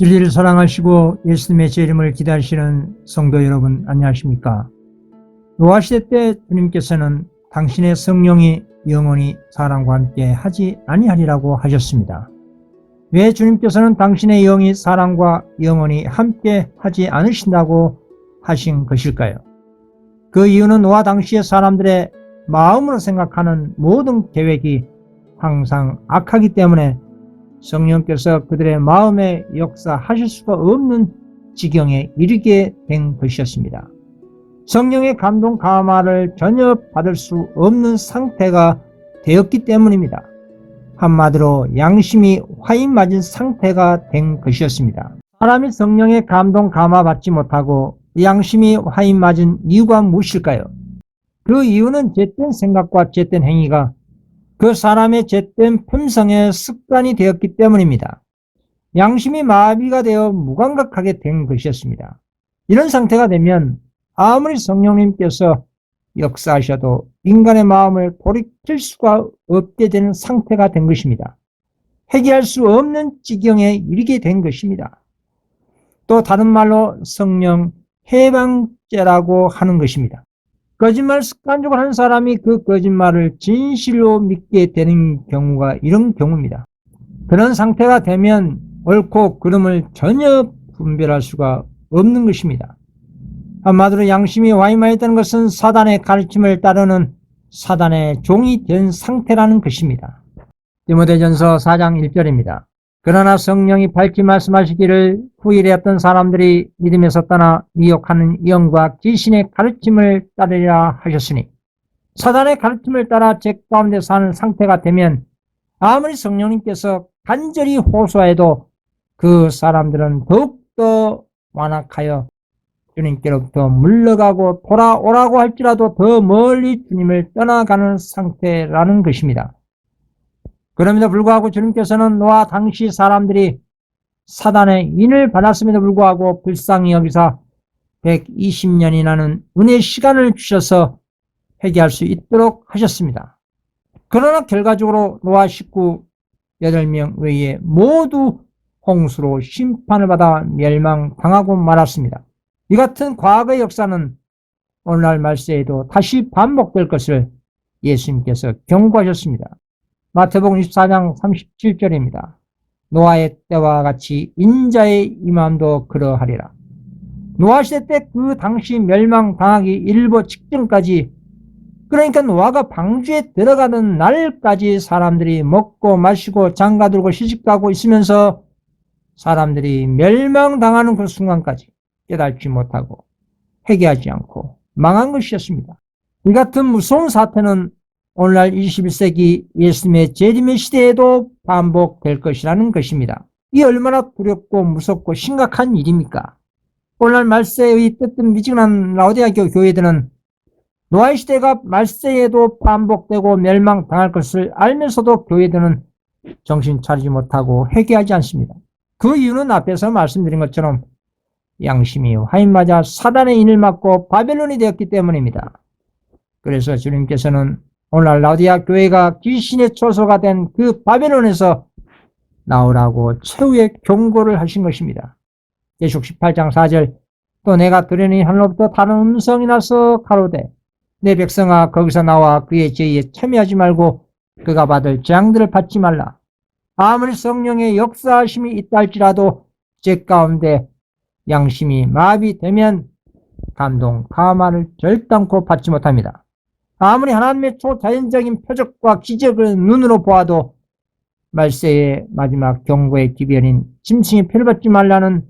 진리를 사랑하시고 예수님의 재림을 기다리시는 성도 여러분 안녕하십니까? 노아 시대 때 주님께서는 당신의 성령이 영원히 사람과 함께 하지 아니하리라고 하셨습니다. 왜 주님께서는 당신의 영이 사람과 영원히 함께 하지 않으신다고 하신 것일까요? 그 이유는 노아 당시의 사람들의 마음으로 생각하는 모든 계획이 항상 악하기 때문에 성령께서 그들의 마음에 역사하실 수가 없는 지경에 이르게 된 것이었습니다. 성령의 감동 감화를 전혀 받을 수 없는 상태가 되었기 때문입니다. 한마디로 양심이 화인 맞은 상태가 된 것이었습니다. 사람이 성령의 감동 감화 받지 못하고 양심이 화인 맞은 이유가 무엇일까요? 그 이유는 죄된 생각과 죄된 행위가 그 사람의 죄된 품성의 습관이 되었기 때문입니다. 양심이 마비가 되어 무감각하게 된 것이었습니다. 이런 상태가 되면 아무리 성령님께서 역사하셔도 인간의 마음을 돌이킬 수가 없게 되는 상태가 된 것입니다. 해결할 수 없는 지경에 이르게 된 것입니다. 또 다른 말로 성령 해방죄라고 하는 것입니다. 거짓말 습관적으로 하는 사람이 그 거짓말을 진실로 믿게 되는 경우가 이런 경우입니다. 그런 상태가 되면 옳고 그름을 전혀 분별할 수가 없는 것입니다. 한마디로 양심이 와이마했다는 것은 사단의 가르침을 따르는 사단의 종이 된 상태라는 것입니다. 디모데전서 4장 1절입니다. 그러나 성령이 밝히 말씀하시기를 후일에 었던 사람들이 믿음에서 떠나 미혹하는 영과 귀신의 가르침을 따르리라 하셨으니 사단의 가르침을 따라 죄 가운데 사는 상태가 되면 아무리 성령님께서 간절히 호소해도 그 사람들은 더욱더 완악하여 주님께로부터 물러가고 돌아오라고 할지라도 더 멀리 주님을 떠나가는 상태라는 것입니다. 그럼에도 불구하고 주님께서는 노아 당시 사람들이 사단의 인을 받았음에도 불구하고 불쌍히 여기사 120년이라는 은혜의 시간을 주셔서 회개할 수 있도록 하셨습니다. 그러나 결과적으로 노아 식구 8명 외에 모두 홍수로 심판을 받아 멸망당하고 말았습니다. 이 같은 과거의 역사는 오늘날 말세에도 다시 반복될 것을 예수님께서 경고하셨습니다. 마태복음 24장 37절입니다. 노아의 때와 같이 인자의 임함도 그러하리라. 노아 시대 때 그 당시 멸망당하기 일보 직전까지 그러니까 노아가 방주에 들어가는 날까지 사람들이 먹고 마시고 장가들고 시집가고 있으면서 사람들이 멸망당하는 그 순간까지 깨닫지 못하고 회개하지 않고 망한 것이었습니다. 이 같은 무서운 사태는 오늘날 21세기 예수님의 재림의 시대에도 반복될 것이라는 것입니다. 이 얼마나 두렵고 무섭고 심각한 일입니까? 오늘날 말세의 뜻뜻 미지근한 라오디아 교회들은 노아의 시대가 말세에도 반복되고 멸망당할 것을 알면서도 교회들은 정신 차리지 못하고 회개하지 않습니다. 그 이유는 앞에서 말씀드린 것처럼 양심이 화인 맞아 사단의 인을 맞고 바벨론이 되었기 때문입니다. 그래서 주님께서는 오늘날 라디아 교회가 귀신의 초소가 된 그 바벨론에서 나오라고 최후의 경고를 하신 것입니다. 예속 18장 4절 또 내가 들으니 하늘로부터 다른 음성이 나서 가로되 내 백성아 거기서 나와 그의 죄에 참여하지 말고 그가 받을 재앙들을 받지 말라. 아무리 성령의 역사하심이 있다 할지라도 죄 가운데 양심이 마비되면 감동, 감화를 절단코 받지 못합니다. 아무리 하나님의 초자연적인 표적과 기적을 눈으로 보아도 말세의 마지막 경고의 기별인 짐승의 표를 받지 말라는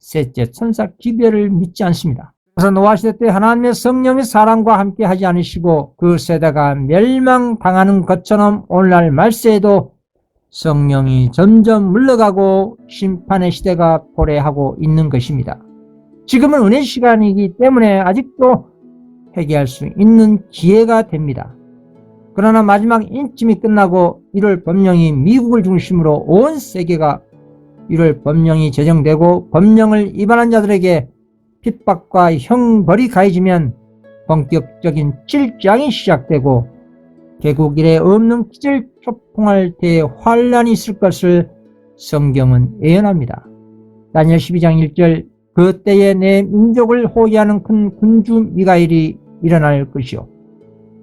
셋째 천사 기별을 믿지 않습니다. 그래서 노아 시대 때 하나님의 성령의 사랑과 함께 하지 않으시고 그 세대가 멸망당하는 것처럼 오늘날 말세에도 성령이 점점 물러가고 심판의 시대가 도래하고 있는 것입니다. 지금은 은혜 시간이기 때문에 아직도 회개할 수 있는 기회가 됩니다. 그러나 마지막 인침이 끝나고 1월 법령이 미국을 중심으로 온 세계가 1월 법령이 제정되고 법령을 위반한 자들에게 핍박과 형벌이 가해지면 본격적인 칠장이 시작되고 개국 이래 없는 기절 초풍할 때에 환란이 있을 것을 성경은 예언합니다. 다니엘 12장 1절 그때에 내 민족을 호위하는 큰 군주 미가일이 일어날 것이요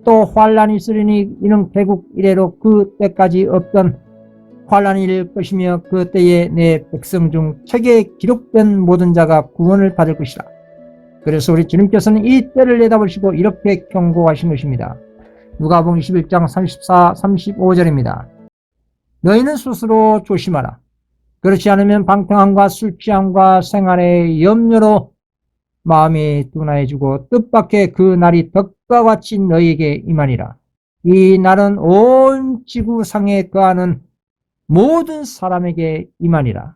또 환란이 있으리니 이는 개국 이래로 그 때까지 없던 환란이 일 것이며 그 때에 내 백성 중 책에 기록된 모든 자가 구원을 받을 것이다. 그래서 우리 주님께서는 이 때를 내다보시고 이렇게 경고하신 것입니다. 누가복음 21장 34, 35절입니다. 너희는 스스로 조심하라. 그렇지 않으면 방탕함과 술 취함과 생활의 염려로 마음이 둔화해지고 뜻밖의 그 날이 덕과 같이 너희에게 임하니라. 이 날은 온 지구상에 거하는 모든 사람에게 임하니라.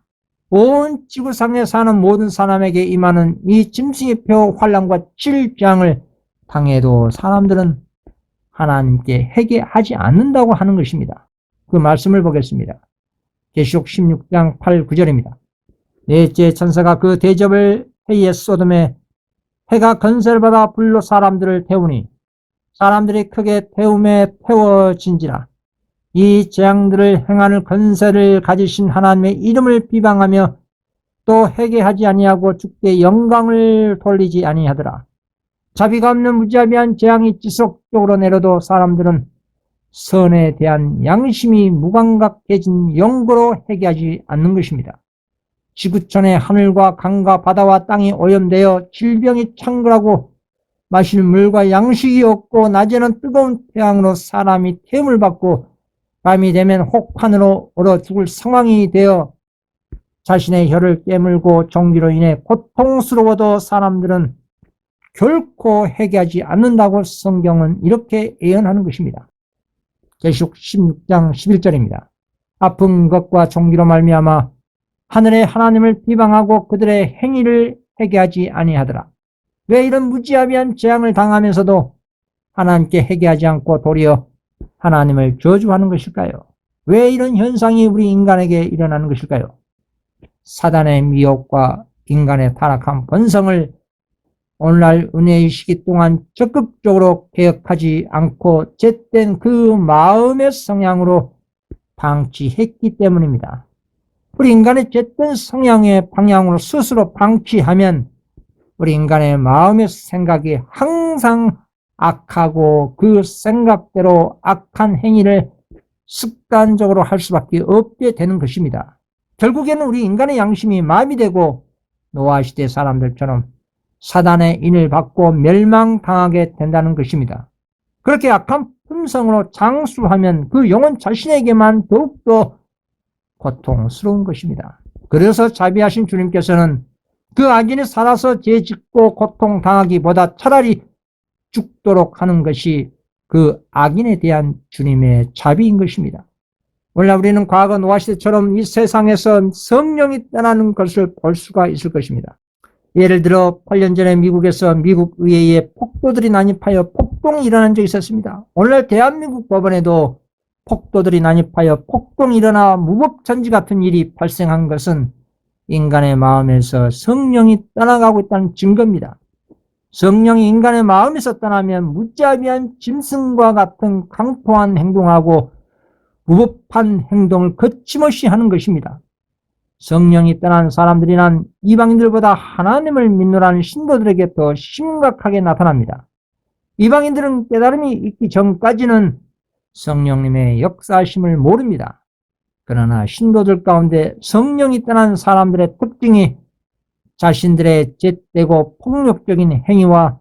온 지구상에 사는 모든 사람에게 임하는 이 짐승의 표 환란과 질병을 당해도 사람들은 하나님께 회개하지 않는다고 하는 것입니다. 그 말씀을 보겠습니다. 계시록 16장 8, 9절입니다. 넷째 천사가 그 대접을 해에 쏟음에 해가 건설을 받아 불로 사람들을 태우니 사람들이 크게 태움에 태워진지라 이 재앙들을 행하는 건설을 가지신 하나님의 이름을 비방하며 또 회개하지 아니하고 주께 영광을 돌리지 아니하더라. 자비가 없는 무자비한 재앙이 지속적으로 내려도 사람들은 선에 대한 양심이 무감각해진 영고로 회개하지 않는 것입니다. 지구촌의 하늘과 강과 바다와 땅이 오염되어 질병이 창궐하고 마실 물과 양식이 없고 낮에는 뜨거운 태양으로 사람이 태움을 받고 밤이 되면 혹한으로 얼어 죽을 상황이 되어 자신의 혀를 깨물고 종기로 인해 고통스러워도 사람들은 결코 회개하지 않는다고 성경은 이렇게 예언하는 것입니다. 계시록 16장 11절입니다. 아픈 것과 종기로 말미암아 하늘의 하나님을 비방하고 그들의 행위를 회개하지 아니하더라. 왜 이런 무지하비한 재앙을 당하면서도 하나님께 회개하지 않고 도리어 하나님을 저주하는 것일까요? 왜 이런 현상이 우리 인간에게 일어나는 것일까요? 사단의 미혹과 인간의 타락한 본성을 오늘날 은혜의 시기 동안 적극적으로 개혁하지 않고 잿된 그 마음의 성향으로 방치했기 때문입니다. 우리 인간의 잿된 성향의 방향으로 스스로 방치하면 우리 인간의 마음의 생각이 항상 악하고 그 생각대로 악한 행위를 습관적으로 할 수밖에 없게 되는 것입니다. 결국에는 우리 인간의 양심이 마음이 되고 노아 시대 사람들처럼 사단의 인을 받고 멸망당하게 된다는 것입니다. 그렇게 악한 품성으로 장수하면 그 영혼 자신에게만 더욱더 고통스러운 것입니다. 그래서 자비하신 주님께서는 그 악인이 살아서 죄 짓고 고통 당하기보다 차라리 죽도록 하는 것이 그 악인에 대한 주님의 자비인 것입니다. 오늘날 우리는 과거 노아시대처럼 이 세상에서 성령이 떠나는 것을 볼 수가 있을 것입니다. 예를 들어 8년 전에 미국에서 미국 의회에 폭도들이 난입하여 폭동이 일어난 적이 있었습니다. 오늘날 대한민국 법원에도 폭도들이 난입하여 폭동이 일어나 무법천지 같은 일이 발생한 것은 인간의 마음에서 성령이 떠나가고 있다는 증거입니다. 성령이 인간의 마음에서 떠나면 무자비한 짐승과 같은 강포한 행동하고 무법한 행동을 거침없이 하는 것입니다. 성령이 떠난 사람들이란 이방인들보다 하나님을 믿노라는 신도들에게 더 심각하게 나타납니다. 이방인들은 깨달음이 있기 전까지는 성령님의 역사심을 모릅니다. 그러나 신도들 가운데 성령이 떠난 사람들의 특징이 자신들의 잿되고 폭력적인 행위와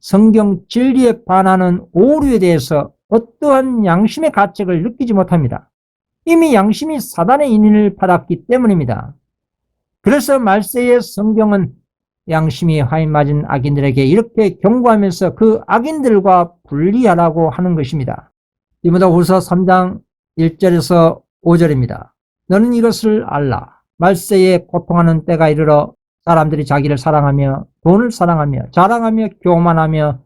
성경 진리에 반하는 오류에 대해서 어떠한 양심의 가책을 느끼지 못합니다. 이미 양심이 사단의 인인을 받았기 때문입니다. 그래서 말세의 성경은 양심이 화인 맞은 악인들에게 이렇게 경고하면서 그 악인들과 분리하라고 하는 것입니다. 이보다 후서 3장 1절에서 5절입니다. 너는 이것을 알라. 말세에 고통하는 때가 이르러 사람들이 자기를 사랑하며 돈을 사랑하며 자랑하며 교만하며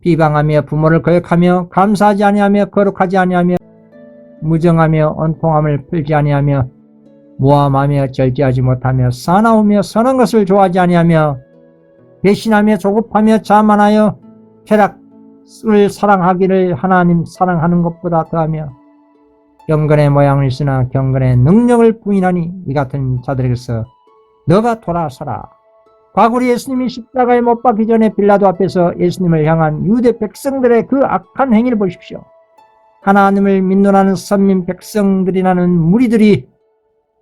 비방하며 부모를 거역하며 감사하지 아니하며 거룩하지 아니하며 무정하며 언통함을 풀지 아니하며 모함하며 절제하지 못하며 사나우며 선한 것을 좋아하지 아니하며 배신하며 조급하며 자만하여 쾌락 을 사랑하기를 하나님 사랑하는 것보다 더하며 경건의 모양을 쓰나 경건의 능력을 부인하니 이 같은 자들에게서 너가 돌아서라. 과거리 예수님이 십자가에 못 박기 전에 빌라도 앞에서 예수님을 향한 유대 백성들의 그 악한 행위를 보십시오. 하나님을 믿노라는 선민 백성들이라는 무리들이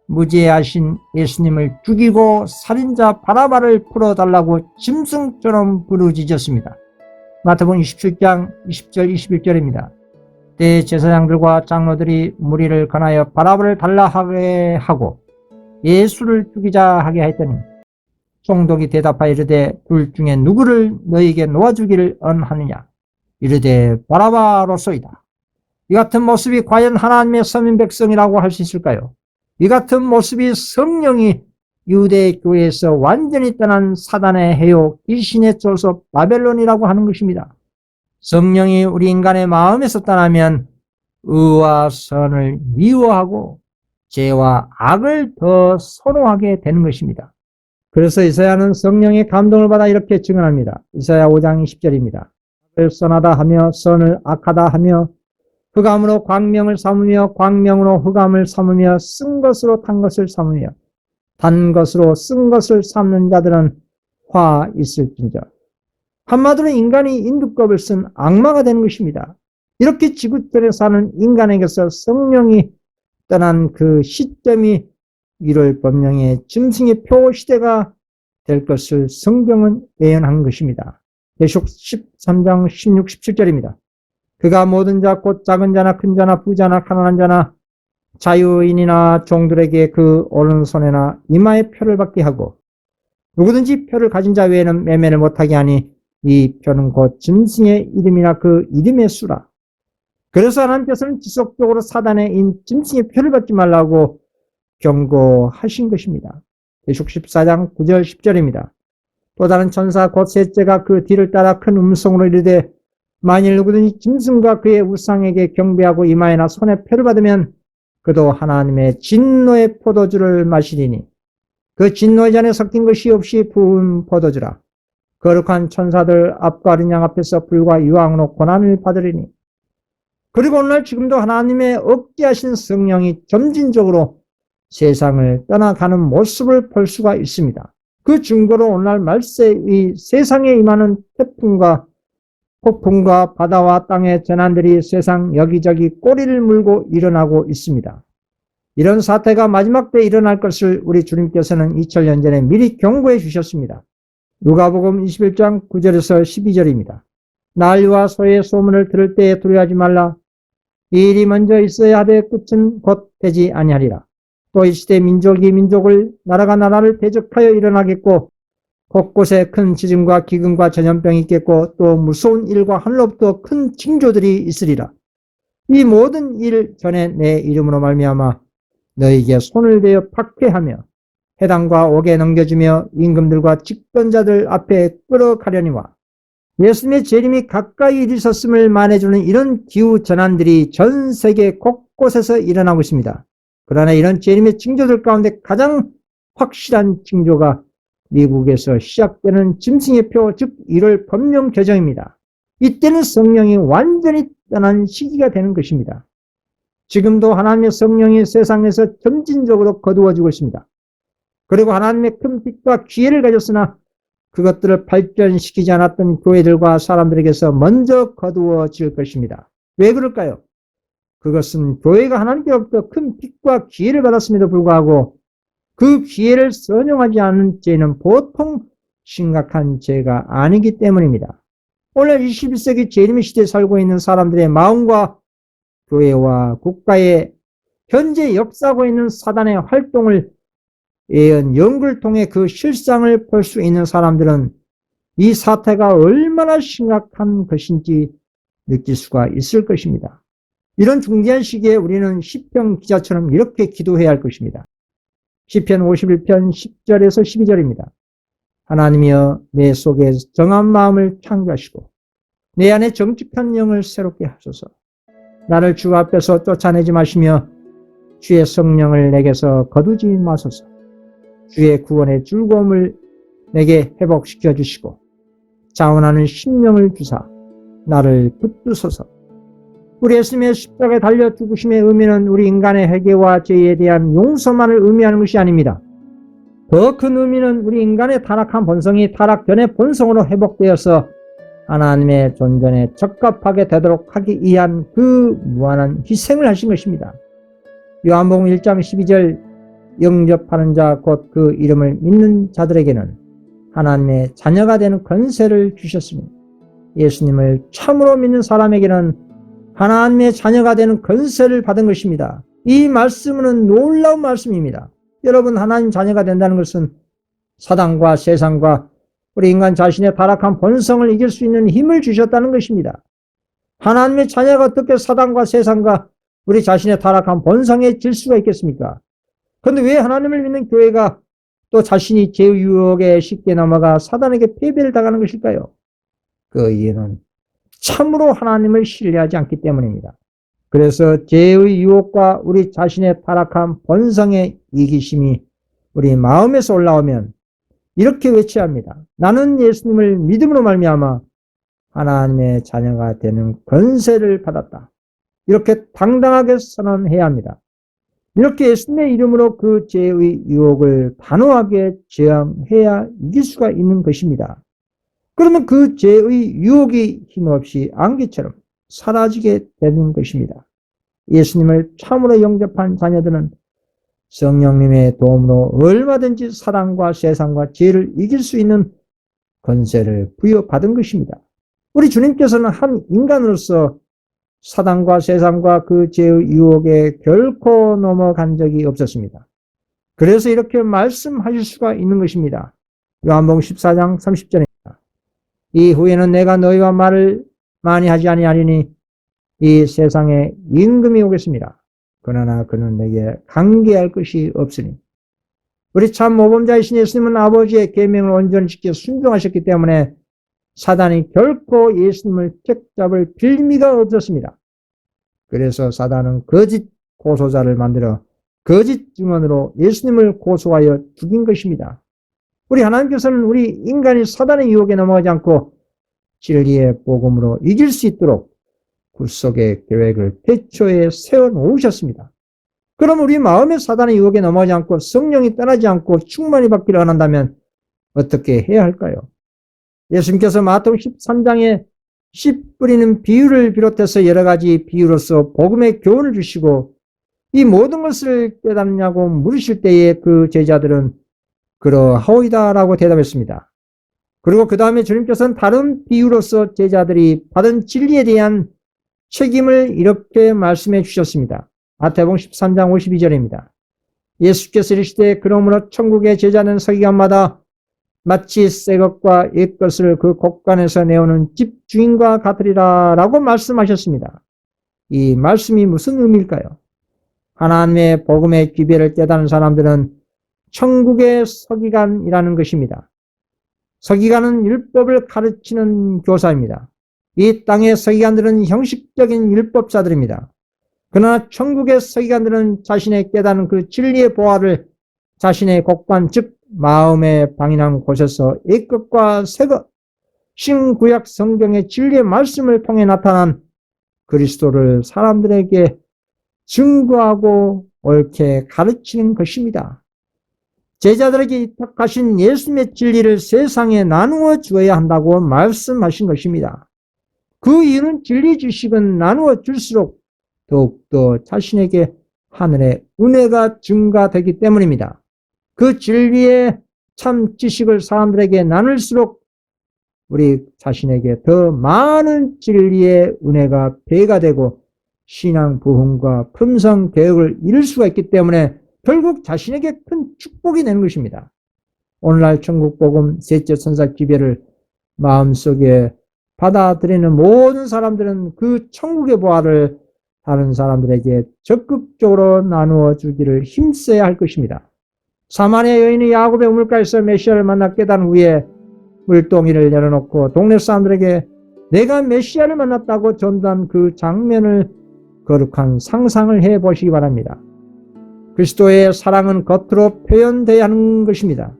무죄하신 예수님을 죽이고 살인자 바라바를 풀어달라고 짐승처럼 부르짖었습니다. 마태복음 27장 20절 21절입니다. 대제사장들과 장로들이 무리를 권하여 바라바를 달라 하게 하고 예수를 죽이자 하게 했더니 총독이 대답하여 이르되 둘 중에 누구를 너에게 놓아주기를 언하느냐 이르되 바라바로소이다. 이 같은 모습이 과연 하나님의 서민 백성이라고 할 수 있을까요? 이 같은 모습이 성령이 유대 교회에서 완전히 떠난 사단의 해요 귀신의 조서 바벨론이라고 하는 것입니다. 성령이 우리 인간의 마음에서 떠나면 의와 선을 미워하고 죄와 악을 더 선호하게 되는 것입니다. 그래서 이사야는 성령의 감동을 받아 이렇게 증언합니다. 이사야 5장 20절입니다. 악을 선하다 하며 선을 악하다 하며 흑암으로 광명을 삼으며 광명으로 흑암을 삼으며 쓴 것으로 탄 것을 삼으며 단 것으로 쓴 것을 삼는 자들은 화 있을진저. 한마디로 인간이 인두껍을 쓴 악마가 되는 것입니다. 이렇게 지구촌에 사는 인간에게서 성령이 떠난 그 시점이 1월 법령의 짐승의 표 시대가 될 것을 성경은 예언한 것입니다. 계속 13장 16, 17절입니다. 그가 모든 자, 곧 작은 자나 큰 자나 부자나 가난한 자나 자유인이나 종들에게 그 오른손에나 이마에 표를 받게 하고 누구든지 표를 가진 자 외에는 매매를 못하게 하니 이 표는 곧 짐승의 이름이나 그 이름의 수라. 그래서 하나님께서는 지속적으로 사단의 인 짐승의 표를 받지 말라고 경고하신 것입니다. 계속 14장 9절 10절입니다. 또 다른 천사 곧 셋째가 그 뒤를 따라 큰 음성으로 이르되 만일 누구든지 짐승과 그의 우상에게 경배하고 이마에나 손에 표를 받으면 그도 하나님의 진노의 포도주를 마시리니 그 진노의 잔에 섞인 것이 없이 부은 포도주라. 거룩한 천사들 앞과 어린 양 앞에서 불과 유황으로 고난을 받으리니 그리고 오늘 지금도 하나님의 억제하신 성령이 점진적으로 세상을 떠나가는 모습을 볼 수가 있습니다. 그 증거로 오늘날 말세의 세상에 임하는 태풍과 폭풍과 바다와 땅의 재난들이 세상 여기저기 꼬리를 물고 일어나고 있습니다. 이런 사태가 마지막 때 일어날 것을 우리 주님께서는 2000년 전에 미리 경고해 주셨습니다. 누가복음 21장 9절에서 12절입니다. 난리와 소의 소문을 들을 때에 두려워하지 말라. 이 일이 먼저 있어야 하되 끝은 곧 되지 아니하리라. 또 이 시대 민족이 민족을 나라가 나라를 대적하여 일어나겠고 곳곳에 큰 지진과 기근과 전염병이 있겠고 또 무서운 일과 하늘로부터 큰 징조들이 있으리라. 이 모든 일 전에 내 이름으로 말미암아 너에게 손을 대어 박해하며 해당과 옥에 넘겨주며 임금들과 직권자들 앞에 끌어가려니와 예수님의 재림이 가까이 이르셨음을 말해주는 이런 기후 전환들이 전 세계 곳곳에서 일어나고 있습니다. 그러나 이런 재림의 징조들 가운데 가장 확실한 징조가 미국에서 시작되는 짐승의 표, 즉 1월 법령 개정입니다. 이때는 성령이 완전히 떠난 시기가 되는 것입니다. 지금도 하나님의 성령이 세상에서 점진적으로 거두어지고 있습니다. 그리고 하나님의 큰 빛과 기회를 가졌으나 그것들을 발전시키지 않았던 교회들과 사람들에게서 먼저 거두어질 것입니다. 왜 그럴까요? 그것은 교회가 하나님께로부터 큰 빛과 기회를 받았음에도 불구하고 그 기회를 선용하지 않은 죄는 보통 심각한 죄가 아니기 때문입니다. 오늘 21세기 재림의 시대에 살고 있는 사람들의 마음과 교회와 국가의 현재 역사하고 있는 사단의 활동을 예언, 연구를 통해 그 실상을 볼 수 있는 사람들은 이 사태가 얼마나 심각한 것인지 느낄 수가 있을 것입니다. 이런 중대한 시기에 우리는 시편 기자처럼 이렇게 기도해야 할 것입니다. 시편 51편 10절에서 12절입니다. 하나님이여 내 속에 정한 마음을 창조하시고 내 안에 정직한 영을 새롭게 하소서. 나를 주 앞에서 쫓아내지 마시며 주의 성령을 내게서 거두지 마소서. 주의 구원의 즐거움을 내게 회복시켜 주시고 자원하는 심령을 주사 나를 붙드소서. 우리 예수님의 십자가에 달려 죽으심의 의미는 우리 인간의 회개와 죄에 대한 용서만을 의미하는 것이 아닙니다. 더 큰 의미는 우리 인간의 타락한 본성이 타락 전의 본성으로 회복되어서 하나님의 존전에 적합하게 되도록 하기 위한 그 무한한 희생을 하신 것입니다. 요한복음 1장 12절 영접하는 자 곧 그 이름을 믿는 자들에게는 하나님의 자녀가 되는 권세를 주셨습니다. 예수님을 참으로 믿는 사람에게는 하나님의 자녀가 되는 권세를 받은 것입니다. 이 말씀은 놀라운 말씀입니다. 여러분 하나님 자녀가 된다는 것은 사단과 세상과 우리 인간 자신의 타락한 본성을 이길 수 있는 힘을 주셨다는 것입니다. 하나님의 자녀가 어떻게 사단과 세상과 우리 자신의 타락한 본성에 질 수가 있겠습니까? 그런데 왜 하나님을 믿는 교회가 또 자신이 죄의 유혹에 쉽게 넘어가 사단에게 패배를 당하는 것일까요? 그 이유는 참으로 하나님을 신뢰하지 않기 때문입니다. 그래서 죄의 유혹과 우리 자신의 타락한 본성의 이기심이 우리 마음에서 올라오면 이렇게 외쳐야 합니다. 나는 예수님을 믿음으로 말미암아 하나님의 자녀가 되는 권세를 받았다. 이렇게 당당하게 선언해야 합니다. 이렇게 예수님의 이름으로 그 죄의 유혹을 단호하게 저항해야 이길 수가 있는 것입니다. 그러면 그 죄의 유혹이 힘없이 안개처럼 사라지게 되는 것입니다. 예수님을 참으로 영접한 자녀들은 성령님의 도움으로 얼마든지 사랑과 세상과 죄를 이길 수 있는 권세를 부여받은 것입니다. 우리 주님께서는 한 인간으로서 사단과 세상과 그 죄의 유혹에 결코 넘어간 적이 없었습니다. 그래서 이렇게 말씀하실 수가 있는 것입니다. 요한복음 14장 30절입니다. 이후에는 내가 너희와 말을 많이 하지 아니하리니 이 세상에 임금이 오겠습니다. 그러나 그는 내게 관계할 것이 없으니 우리 참 모범자이신 예수님은 아버지의 계명을 온전히 지켜 순종하셨기 때문에 사단이 결코 예수님을 택잡을 빌미가 없었습니다. 그래서 사단은 거짓 고소자를 만들어 거짓 증언으로 예수님을 고소하여 죽인 것입니다. 우리 하나님께서는 우리 인간이 사단의 유혹에 넘어가지 않고 진리의 복음으로 이길 수 있도록 굴속의 계획을 태초에 세워 놓으셨습니다. 그럼 우리 마음의 사단의 유혹에 넘어가지 않고 성령이 떠나지 않고 충만히 받기를 원한다면 어떻게 해야 할까요? 예수님께서 마태복음 13장에 씨 뿌리는 비유를 비롯해서 여러 가지 비유로서 복음의 교훈을 주시고 이 모든 것을 깨닫냐고 물으실 때에 그 제자들은 그러하오이다라고 대답했습니다. 그리고 그 다음에 주님께서는 다른 비유로서 제자들이 받은 진리에 대한 책임을 이렇게 말씀해 주셨습니다. 마태복음 13장 52절입니다. 예수께서 이르시되 그러므로 천국의 제자는 서기관마다 마치 새 것과 옛 것을 그 곳간에서 내오는 집 주인과 같으리라 라고 말씀하셨습니다. 이 말씀이 무슨 의미일까요? 하나님의 복음의 기별을 깨닫는 사람들은 천국의 서기관이라는 것입니다. 서기관은 율법을 가르치는 교사입니다. 이 땅의 서기관들은 형식적인 율법자들입니다. 그러나 천국의 서기관들은 자신의 깨닫는 그 진리의 보화를 자신의 곡관 즉 마음의 방인한 곳에서 A것과 새것 신구약 성경의 진리의 말씀을 통해 나타난 그리스도를 사람들에게 증거하고 옳게 가르치는 것입니다. 제자들에게 입탁하신 예수님의 진리를 세상에 나누어 주어야 한다고 말씀하신 것입니다. 그 이유는 진리 지식은 나누어 줄수록 더욱더 자신에게 하늘의 은혜가 증가되기 때문입니다. 그 진리의 참 지식을 사람들에게 나눌수록 우리 자신에게 더 많은 진리의 은혜가 배가 되고 신앙 부흥과 품성 개혁을 이룰 수가 있기 때문에 결국 자신에게 큰 축복이 되는 것입니다. 오늘날 천국복음 셋째 천사 기별을 마음속에 받아들이는 모든 사람들은 그 천국의 보화를 다른 사람들에게 적극적으로 나누어 주기를 힘써야 할 것입니다. 사마리아 여인이 야곱의 우물가에서 메시아를 만나 깨달은 후에 물동이를 열어놓고 동네 사람들에게 내가 메시아를 만났다고 전도한 그 장면을 거룩한 상상을 해 보시기 바랍니다. 그리스도의 사랑은 겉으로 표현돼야 하는 것입니다.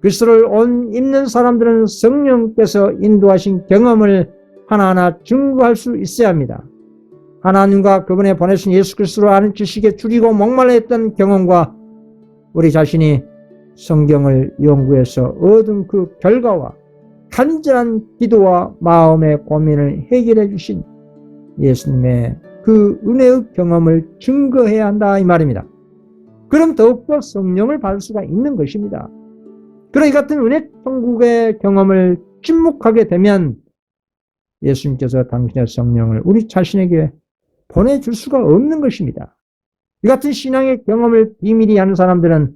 그리스도를 온 입는 사람들은 성령께서 인도하신 경험을 하나하나 증거할 수 있어야 합니다. 하나님과 그분의 보내신 예수 그리스도를 아는 지식에 줄이고 목말라 했던 경험과 우리 자신이 성경을 연구해서 얻은 그 결과와 간절한 기도와 마음의 고민을 해결해 주신 예수님의 그 은혜의 경험을 증거해야 한다 이 말입니다. 그럼 더욱더 성령을 받을 수가 있는 것입니다. 그러 이 같은 은혜 천국의 경험을 침묵하게 되면 예수님께서 당신의 성령을 우리 자신에게 보내줄 수가 없는 것입니다. 이 같은 신앙의 경험을 비밀히 하는 사람들은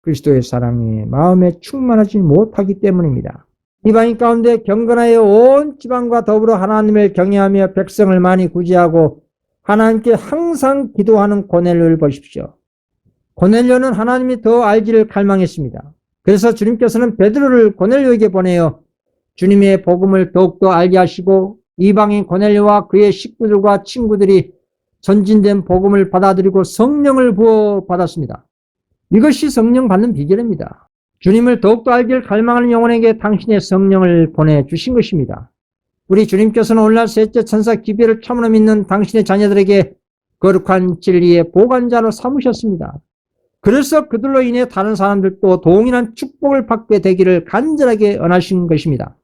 그리스도의 사랑이 마음에 충만하지 못하기 때문입니다. 이방인 가운데 경건하여 온 지방과 더불어 하나님을 경외하며 백성을 많이 구제하고 하나님께 항상 기도하는 고넬료를 보십시오. 고넬료는 하나님이 더 알기를 갈망했습니다. 그래서 주님께서는 베드로를 고넬료에게 보내어 주님의 복음을 더욱더 알게 하시고 이방인 고넬료와 그의 식구들과 친구들이 전진된 복음을 받아들이고 성령을 부어 받았습니다. 이것이 성령 받는 비결입니다. 주님을 더욱더 알기를 갈망하는 영혼에게 당신의 성령을 보내주신 것입니다. 우리 주님께서는 오늘날 셋째 천사 기별을 참으로 믿는 당신의 자녀들에게 거룩한 진리의 보관자로 삼으셨습니다. 그래서 그들로 인해 다른 사람들도 동일한 축복을 받게 되기를 간절하게 원하신 것입니다.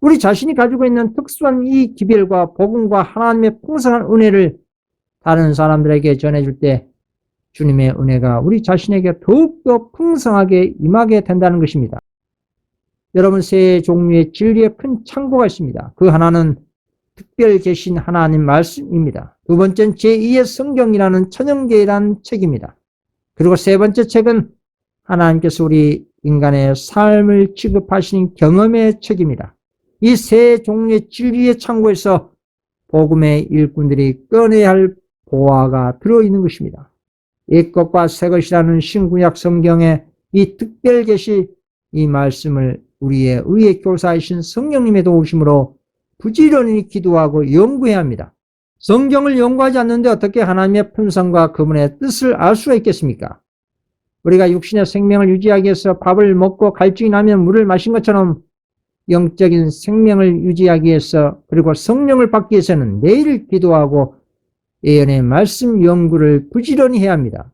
우리 자신이 가지고 있는 특수한 이 기별과 복음과 하나님의 풍성한 은혜를 다른 사람들에게 전해줄 때 주님의 은혜가 우리 자신에게 더욱더 풍성하게 임하게 된다는 것입니다. 여러분 세 종류의 진리의 큰 창고가 있습니다. 그 하나는 특별 계신 하나님 말씀입니다. 두 번째는 제2의 성경이라는 천연계라는 책입니다. 그리고 세 번째 책은 하나님께서 우리 인간의 삶을 취급하시는 경험의 책입니다. 이 세 종류의 진리의 창고에서 복음의 일꾼들이 꺼내야 할 보화가 들어있는 것입니다. 옛것과 새것이라는 신구약 성경의 이 특별 계시 이 말씀을 우리의 의의 교사이신 성령님의 도우심으로 부지런히 기도하고 연구해야 합니다. 성경을 연구하지 않는데 어떻게 하나님의 품성과 그분의 뜻을 알 수가 있겠습니까? 우리가 육신의 생명을 유지하기 위해서 밥을 먹고 갈증이 나면 물을 마신 것처럼 영적인 생명을 유지하기 위해서 그리고 성령을 받기 위해서는 매일 기도하고 예언의 말씀 연구를 부지런히 해야 합니다.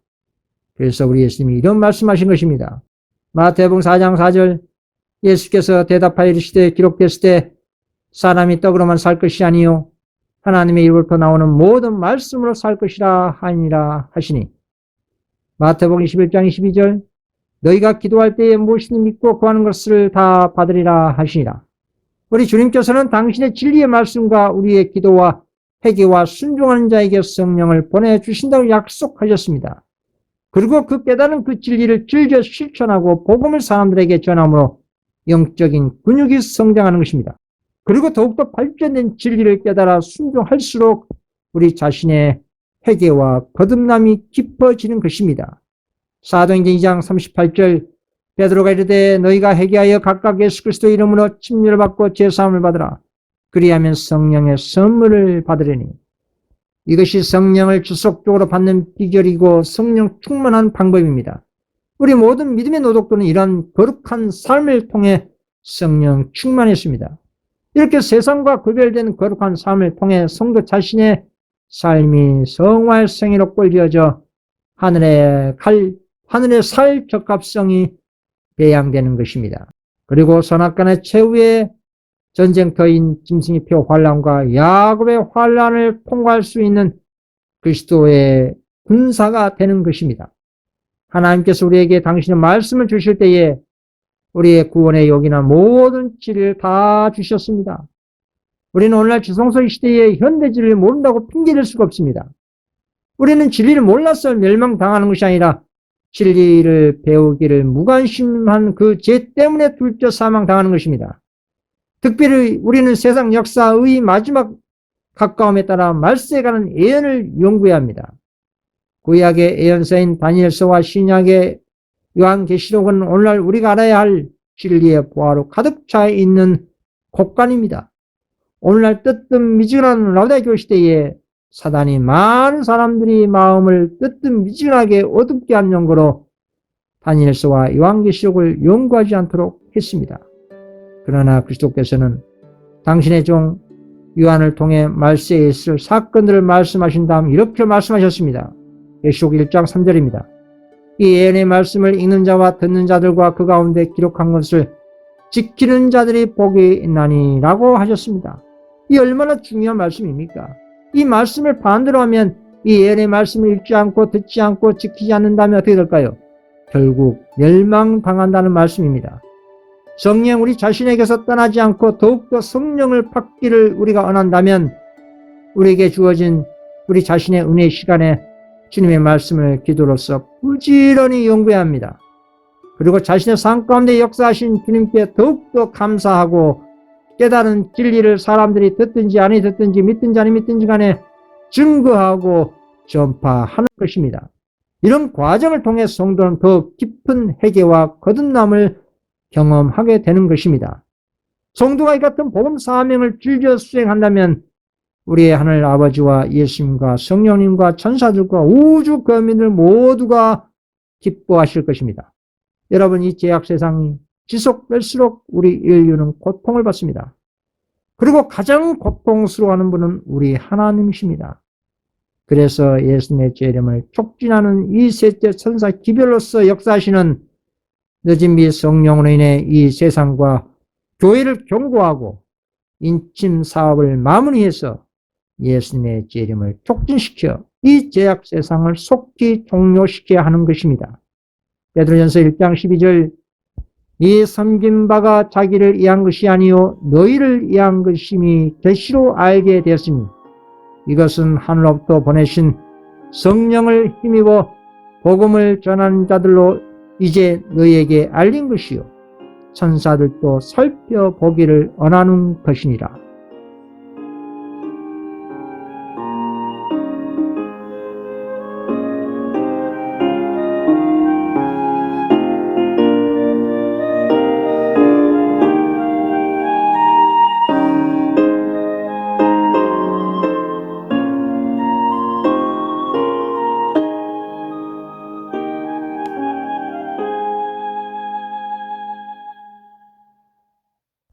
그래서 우리 예수님이 이런 말씀하신 것입니다. 마태복음 4장 4절 예수께서 대답하여 이르시되 기록됐을 때 사람이 떡으로만 살 것이 아니요 하나님의 입으로부터 나오는 모든 말씀으로 살 것이라 하니라 하시니 마태복음 21장 22절 너희가 기도할 때에 무엇이든 믿고 구하는 것을 다 받으리라 하시니라. 우리 주님께서는 당신의 진리의 말씀과 우리의 기도와 회개와 순종하는 자에게 성령을 보내주신다고 약속하셨습니다. 그리고 그 깨달은 그 진리를 즐겨 실천하고 복음을 사람들에게 전함으로 영적인 근육이 성장하는 것입니다. 그리고 더욱더 발전된 진리를 깨달아 순종할수록 우리 자신의 회개와 거듭남이 깊어지는 것입니다. 사도행전 2장 38절 베드로가 이르되 너희가 회개하여 각각 예수 그리스도 이름으로 침례를 받고 제사함을 받으라. 그리하면 성령의 선물을 받으려니 이것이 성령을 지속적으로 받는 비결이고 성령 충만한 방법입니다. 우리 모든 믿음의 노독들은 이런 거룩한 삶을 통해 성령 충만했습니다. 이렇게 세상과 구별된 거룩한 삶을 통해 성도 자신의 삶이 생애로 꼴려져 하늘에 갈, 하늘의 살 적합성이 배양되는 것입니다. 그리고 선악간의 최후의 전쟁터인 짐승이표 환란과 야곱의 환란을 통과할 수 있는 그리스도의 군사가 되는 것입니다. 하나님께서 우리에게 당신의 말씀을 주실 때에 우리의 구원에 여기나 모든 진리를 다 주셨습니다. 우리는 오늘날 지성소의 시대에 현대진리를 모른다고 핑계댈 수가 없습니다. 우리는 진리를 몰라서 멸망당하는 것이 아니라 진리를 배우기를 무관심한 그 죄 때문에 둘째 사망당하는 것입니다. 특별히 우리는 세상 역사의 마지막 가까움에 따라 말세가는 예언을 연구해야 합니다. 구약의 예언서인 다니엘서와 신약의 요한계시록은 오늘날 우리가 알아야 할 진리의 보화로 가득 차 있는 곡간입니다. 오늘날 뜨뜻 미지근한 라우다교 시대에 사단이 많은 사람들이 마음을 뜨뜻 미지근하게 어둡게 한 연고로 다니엘서와 요한계시록을 연구하지 않도록 했습니다. 그러나 그리스도께서는 당신의 종 요한을 통해 말세에 있을 사건들을 말씀하신 다음 이렇게 말씀하셨습니다. 계시록 1장 3절입니다. 이 예언의 말씀을 읽는 자와 듣는 자들과 그 가운데 기록한 것을 지키는 자들이 복이 있나니라고 하셨습니다. 이 얼마나 중요한 말씀입니까? 이 말씀을 반대로 하면 이 예언의 말씀을 읽지 않고 듣지 않고 지키지 않는다면 어떻게 될까요? 결국 멸망당한다는 말씀입니다. 성령 우리 자신에게서 떠나지 않고 더욱더 성령을 받기를 우리가 원한다면 우리에게 주어진 우리 자신의 은혜의 시간에 주님의 말씀을 기도로서 부지런히 연구해야 합니다. 그리고 자신의 삶 가운데 역사하신 주님께 더욱더 감사하고 깨달은 진리를 사람들이 듣든지 아니 듣든지 믿든지 아니 믿든지 간에 증거하고 전파하는 것입니다. 이런 과정을 통해 성도는 더 깊은 회개와 거듭남을 경험하게 되는 것입니다. 성도가 이 같은 복음 사명을 즐겨 수행한다면 우리의 하늘 아버지와 예수님과 성령님과 천사들과 우주 거민들 모두가 기뻐하실 것입니다. 여러분 이 제약 세상이 지속될수록 우리 인류는 고통을 받습니다. 그리고 가장 고통스러워하는 분은 우리 하나님이십니다. 그래서 예수님의 재림을 촉진하는 이 셋째 천사 기별로서 역사하시는 늦은 비 성령으로 인해 이 세상과 교회를 경고하고 인침 사업을 마무리해서 예수님의 재림을 촉진시켜 이 제약 세상을 속히 종료시켜야 하는 것입니다. 베드로전서 1장 12절 이 섬긴 바가 자기를 이한 것이 아니요 너희를 이한 것임이 계시로 알게 되었으니 이것은 하늘로부터 보내신 성령을 힘입어 복음을 전하는 자들로 이제 너희에게 알린 것이요 천사들도 살펴보기를 원하는 것이니라.